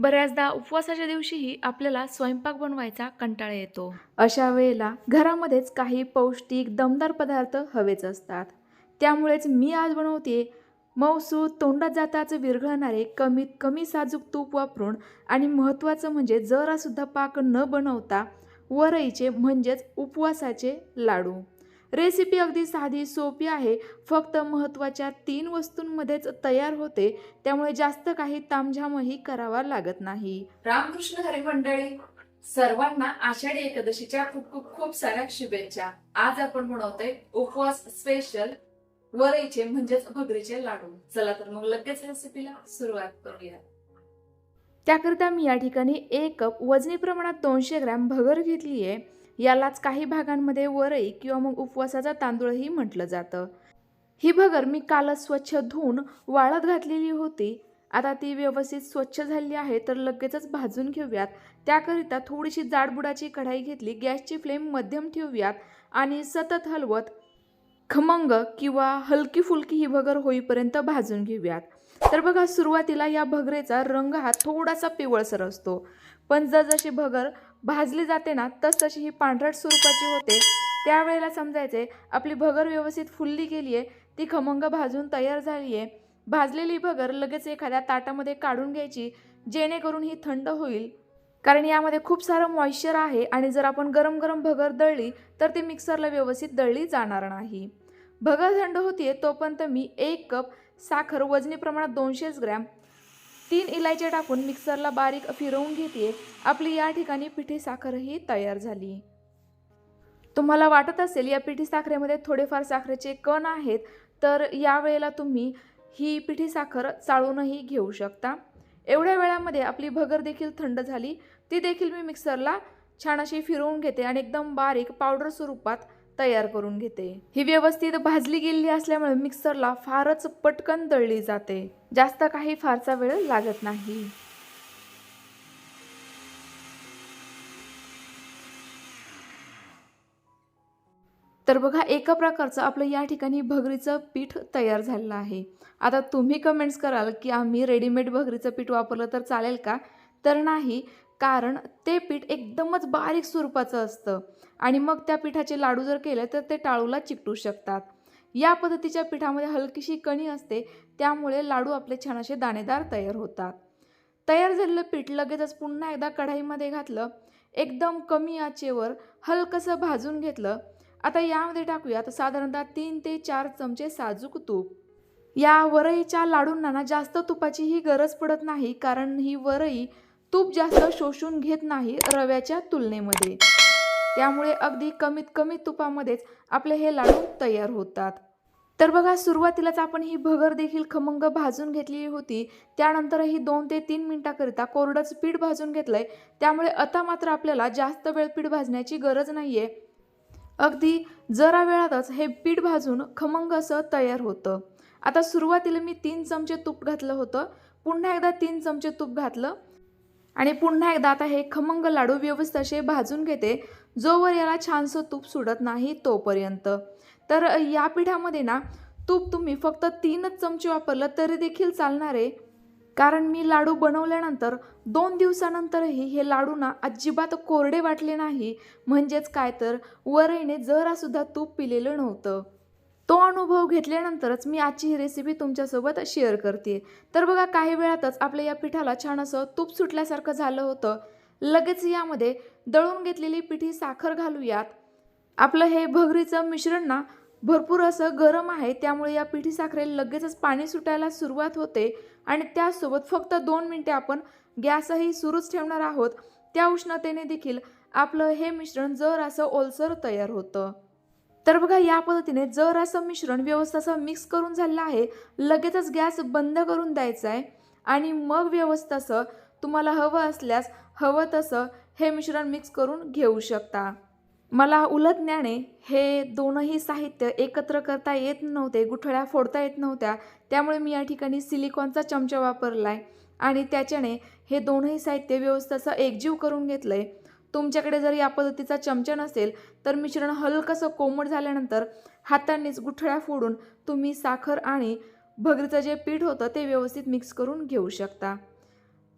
बऱ्याचदा उपवासाच्या दिवशीही आपल्याला स्वयंपाक बनवायचा कंटाळा येतो. अशा वेळेला घरामध्येच काही पौष्टिक दमदार पदार्थ हवेच असतात. त्यामुळेच मी आज बनवते मौसू तोंडात जाताच विरघळणारे कमीत कमी साजूक तूप वापरून आणि महत्त्वाचं म्हणजे जरासुद्धा पाक न बनवता वरईचे म्हणजेच उपवासाचे लाडू. रेसिपी अगदी साधी सोपी आहे. फक्त महत्त्वाच्या तीन वस्तूंमध्येच तयार होते. त्यामुळे जास्त काही तामझामही करावा लागत नाही. रामकृष्ण हरी मंडळी सर्वांना आषाढी एकादशीच्या खूप खूप खूप साऱ्या शुभेच्छा. आज आपण बनवतोय उपवास स्पेशल वरईचे म्हणजेच भगरीचे लाडू. चला तर मग लगेच रेसिपीला सुरुवात करूया. त्याकरिता मी या ठिकाणी एक कप वजनी प्रमाणात दोनशे ग्रॅम भगर घेतली आहे यालाच काही भागांमध्ये वरई किंवा मग उपवासाचा तांदूळही म्हटलं जातं. ही भगर मी कालच स्वच्छ धुवून वाळत घातलेली होती. आता ती व्यवस्थित स्वच्छ झाली आहे तर लगेचच भाजून घेऊयात. त्याकरिता थोडीशी जाडबुडाची कढाई घेतली गॅसची फ्लेम मध्यम ठेवूयात आणि सतत हलवत खमंग किंवा हलकी फुलकी ही भगर होईपर्यंत भाजून घेऊयात. तर बघा सुरुवातीला या भगरेचा रंग हा थोडासा पिवळसर असतो. पण जसजशी भगर भाजली जाते ना तस तशी ही पांढरट स्वरूपाची होते. त्यावेळेला समजायचे आपली भगर व्यवस्थित फुलली गेली आहे ती खमंग भाजून तयार झाली आहे भाजलेली भगर लगेच एखाद्या ताटामध्ये काढून घ्यायची जेणेकरून ही थंड होईल. कारण यामध्ये खूप सारं मॉइश्चर आहे आणि जर आपण गरम गरम भगर दळली तर ती मिक्सरला व्यवस्थित दळली जाणार नाही. भगर थंड होतीये तोपर्यंत मी एक कप साखर वजनी प्रमाणात दोनशेच ग्रॅम तीन इलायच्या टाकून मिक्सरला बारीक फिरवून घेते. आपली या ठिकाणी पिठी साखरही तयार झाली. तुम्हाला वाटत असेल या पिठी साखरेमध्ये थोडेफार साखरेचे कण आहेत तर यावेळेला तुम्ही ही पिठी साखर चाळूनही घेऊ शकता. एवढ्या वेळामध्ये आपली भगर देखील थंड झाली. ती देखील मी मिक्सरला छान अशी फिरवून घेते आणि एकदम बारीक पावडर स्वरूपात तयार करून घेते. ही व्यवस्थित भाजली गेलेली असल्यामुळे मिक्सरला फारच पटकन दळली जाते. जास्त काही फारसा वेळ लागत नाही. तर बघा एका प्रकारचं आपलं या ठिकाणी भगरीचं पीठ तयार झालेलं आहे. आता तुम्ही कमेंट्स कराल की आम्ही रेडीमेड भगरीचं पीठ वापरलं तर चालेल का? तर नाही कारण ते पीठ एकदमच बारीक स्वरूपाचं असतं. आणि मग त्या पिठाचे लाडू जर केले तर ते टाळूला चिकटू शकतात. या पद्धतीच्या पिठामध्ये हलकीशी कणी असते त्यामुळे लाडू आपले छान असे दाणेदार तयार होतात. तयार झालेलं पीठ लगेचच पुन्हा एकदा कढाईमध्ये घातलं एकदम कमी आचेवर हलकंसं भाजून घेतलं. आता यामध्ये टाकूयात साधारणतः तीन ते चार चमचे साजूक तूप. या वरईच्या लाडूंना ना जास्त तुपाचीही गरज पडत नाही कारण ही वरई तूप जास्त शोषून घेत नाही रव्याच्या तुलनेमध्ये. त्यामुळे अगदी कमीत कमी तुपामध्येच आपले हे लाडू तयार होतात. तर बघा सुरुवातीलाच आपण ही भगर देखील खमंग भाजून घेतलेली होती. त्यानंतरही दोन ते तीन मिनिटाकरिता कोरडंच पीठ भाजून घेतलंय. त्यामुळे आता मात्र आपल्याला जास्त वेळ पीठ भाजण्याची गरज नाहीये. अगदी जरा वेळातच हे पीठ भाजून खमंग असं तयार होतं. आता सुरुवातीला मी तीन चमचे तूप घातलं होतं. पुन्हा एकदा तीन चमचे तूप घातलं. आणि पुन्हा एकदा आता हे खमंग लाडू व्यवस्थित असे भाजून घेते जोवर याला छानसं तूप सुटत नाही तोपर्यंत. तर या पिठामध्ये ना तूप तुम्ही फक्त तीनच चमचे वापरलं तरी देखील चालणार आहे. कारण मी लाडू बनवल्यानंतर दोन दिवसानंतरही हे लाडू ना अजिबात कोरडे वाटले नाही. म्हणजेच काय तर वरईने जरासुद्धा तूप पिलेलं नव्हतं. तो अनुभव घेतल्यानंतरच मी आजची ही रेसिपी तुमच्यासोबत शेअर करते तर बघा काही वेळातच आपल्या या पिठाला छान असं तूप सुटल्यासारखं झालं होतं. लगेच यामध्ये दळून घेतलेली पिठी साखर घालूयात. आपलं हे भगरीचं मिश्रण ना भरपूर असं गरम आहे त्यामुळे या पिठी साखरेला लगेचच पाणी सुटायला सुरुवात होते. आणि त्यासोबत फक्त दोन मिनटे आपण गॅसही सुरूच ठेवणार आहोत. त्या उष्णतेने देखील आपलं हे मिश्रण जर असं ओलसर तयार होतं. तर बघा या पद्धतीने जर असं मिश्रण व्यवस्थित असं मिक्स करून झालेलं आहे लगेचच गॅस बंद करून द्यायचा आहे आणि मग व्यवस्थित असं तुम्हाला हवं असल्यास हवं तसं हे मिश्रण मिक्स करून घेऊ शकता. मला उलटण्याने हे दोनही साहित्य एकत्र करता येत नव्हते गुठळ्या फोडता येत नव्हत्या त्यामुळे मी या ठिकाणी सिलिकॉनचा चमचा वापरला आहे आणि त्याच्याने हे दोनही साहित्य व्यवस्थित असं एकजीव करून घेतलं आहे तुमच्याकडे जर या पद्धतीचा चमचा नसेल तर मिश्रण हलकंसं कोमट झाल्यानंतर हातांनीच गुठळ्या फोडून तुम्ही साखर आणि भगरीचं जे पीठ होतं ते व्यवस्थित मिक्स करून घेऊ शकता.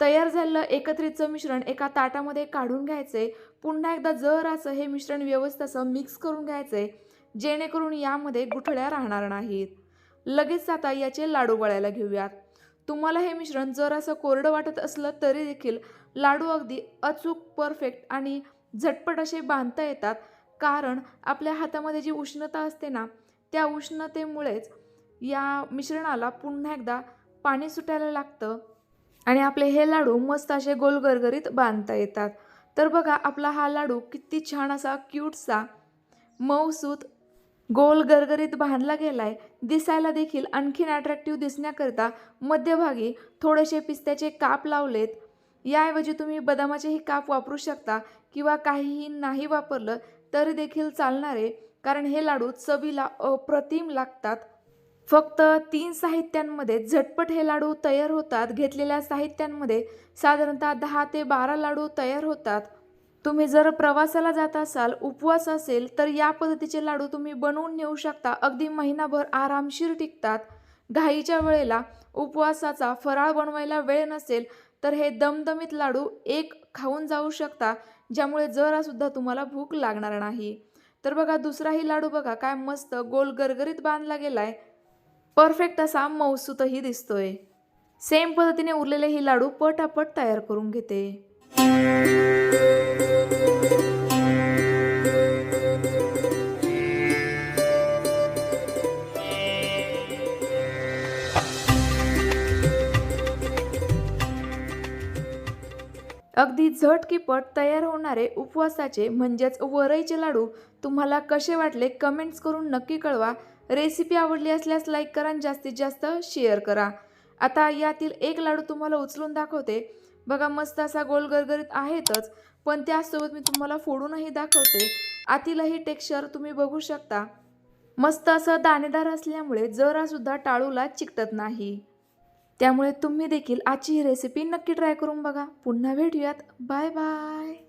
तयार झालेलं एकत्रितचं मिश्रण एका ताटामध्ये काढून घ्यायचे पुन्हा एकदा जर असं हे मिश्रण व्यवस्थित असं मिक्स करून घ्यायचे जेणेकरून यामध्ये गुठळ्या राहणार नाहीत. लगेच आता याचे लाडू वळायला घेऊयात. तुम्हाला हे मिश्रण जर असं कोरडं वाटत असलं तरी देखील लाडू अगदी अचूक परफेक्ट आणि झटपट असे बांधता येतात. कारण आपल्या हातामध्ये जी उष्णता असते ना त्या उष्णतेमुळेच या मिश्रणाला पुन्हा एकदा पाणी सुटायला लागतं आणि आपले हे लाडू मस्त असे गोलगरगरीत बांधता येतात. तर बघा आपला हा लाडू किती छान असा क्यूटसा मऊसूत गोल गरगरीत बांधला गेला आहे दिसायला देखील आणखीन अट्रॅक्टिव्ह दिसण्याकरिता मध्यभागी थोडेसे पिस्त्याचे काप लावलेत. याऐवजी तुम्ही बदामाचेही काप वापरू शकता किंवा काहीही नाही वापरलं तरी देखील चालणारे कारण हे लाडू चवीला अप्रतिम लागतात. फक्त तीन साहित्यांमध्ये झटपट हे लाडू तयार होतात. घेतलेल्या साहित्यांमध्ये साधारणतः दहा ते बारा लाडू तयार होतात. तुम्ही जर प्रवासाला जात असाल उपवास असेल तर या पद्धतीचे लाडू तुम्ही बनवून नेऊ शकता. अगदी महिनाभर आरामशीर टिकतात. घाईच्या वेळेला उपवासाचा फराळ बनवायला वेळ नसेल तर हे दमदमीत लाडू एक खाऊन जाऊ शकता ज्यामुळे जरासुद्धा तुम्हाला भूक लागणार नाही. तर बघा दुसराही लाडू बघा काय मस्त गोल गरगरीत बांधला गेलाय. परफेक्ट असा मौसूतही दिसतोय. सेम पद्धतीने उरलेले ही लाडू पटापट तयार करून घेते. अगदी झटकीपट तयार होणारे उपवासाचे म्हणजेच वरईचे लाडू तुम्हाला कसे वाटले कमेंट्स करून नक्की कळवा. रेसिपी आवडली असल्यास लाईक करा आणि जास्तीत जास्त शेअर करा. आता यातील एक लाडू तुम्हाला उचलून दाखवते. बघा मस्त असा गोल गरगरीत आहेतच पण त्याचसोबत मी तुम्हाला फोडूनही दाखवते. आतीलही टेक्स्चर तुम्ही बघू शकता. मस्त असं दाणेदार असल्यामुळे जरासुद्धा टाळूला चिकटत नाही. त्यामुळे तुम्ही देखील आजची ही रेसिपी नक्की ट्राय करून बघा. पुन्हा भेटूयात. Bye bye